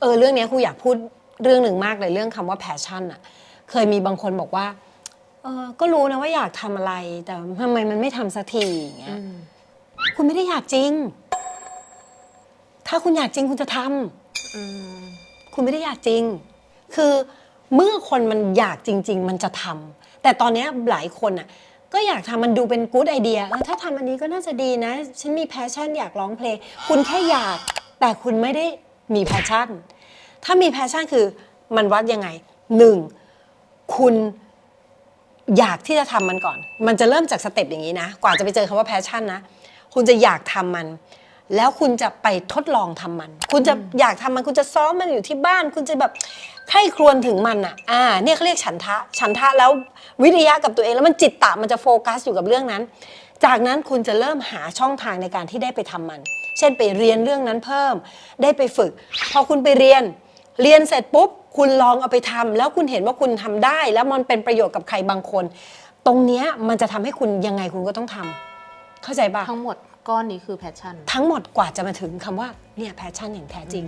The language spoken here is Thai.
เออเรื่องเนี้ยครูอยากพูดเรื่องหนึ่งมากเลยเรื่องคำว่าแพชชั่นอะเคยมีบางคนบอกว่าเออก็รู้นะว่าอยากทำอะไร แต่ทำไมมันไม่ทำสักทีอย่างเงี้ยคุณไม่ได้อยากจริง ถ้าคุณอยากจริงคุณจะทำ คุณไม่ได้อยากจริง คือเมื่อคนมันอยากจริง ๆ มันจะทำ แต่ตอนเนี้ยหลายคนอะ ก็อยากทำมันดูเป็นกู๊ดไอเดีย เออ ถ้าทำอันนี้ก็น่าจะดีนะ ฉันมีแพชชั่นอยากร้องเพลง คุณแค่อยาก แต่คุณไม่ได้ มีแพชชั่น ถ้ามีแพชชั่นคือมันวัดยังไงหนึ่งคุณอยากที่จะทำมันก่อน มันจะเริ่มจากสเต็ปอย่างนี้นะ กว่าจะไปเจอคำว่าแพชชั่นนะ คุณจะอยากทำมัน แล้วคุณจะไปทดลองทำมัน คุณจะอยากทำมันคุณจะซ้อมมันอยู่ที่บ้าน คุณจะแบบใคร่ครวญถึงมันอะ อ่า เนี่ยเขาเรียกฉันทะ ฉันทะแล้ววิริยะกับตัวเองแล้วมันจิตตะมันจะโฟกัสอยู่กับเรื่องนั้น จากนั้นคุณจะเริ่มหาช่องทางในการที่ได้ไปทำมัน เช่นไปเรียนเรื่องนั้นเพิ่ม ได้ไปฝึก พอคุณไปเรียน เรียนเสร็จปุ๊บ คุณลองเอาไปทำแล้วคุณเห็นว่าคุณทำได้ แล้วมันเป็นประโยชน์กับใครบางคน ตรงเนี้ยมันจะทำให้คุณยังไงคุณก็ต้องทำเข้าใจปะทั้งหมด ก้อนนี้คือแพชชั่น ทั้งหมดกว่าจะมาถึงคำว่าเนี่ยแพชชั่นอย่างแท้จริง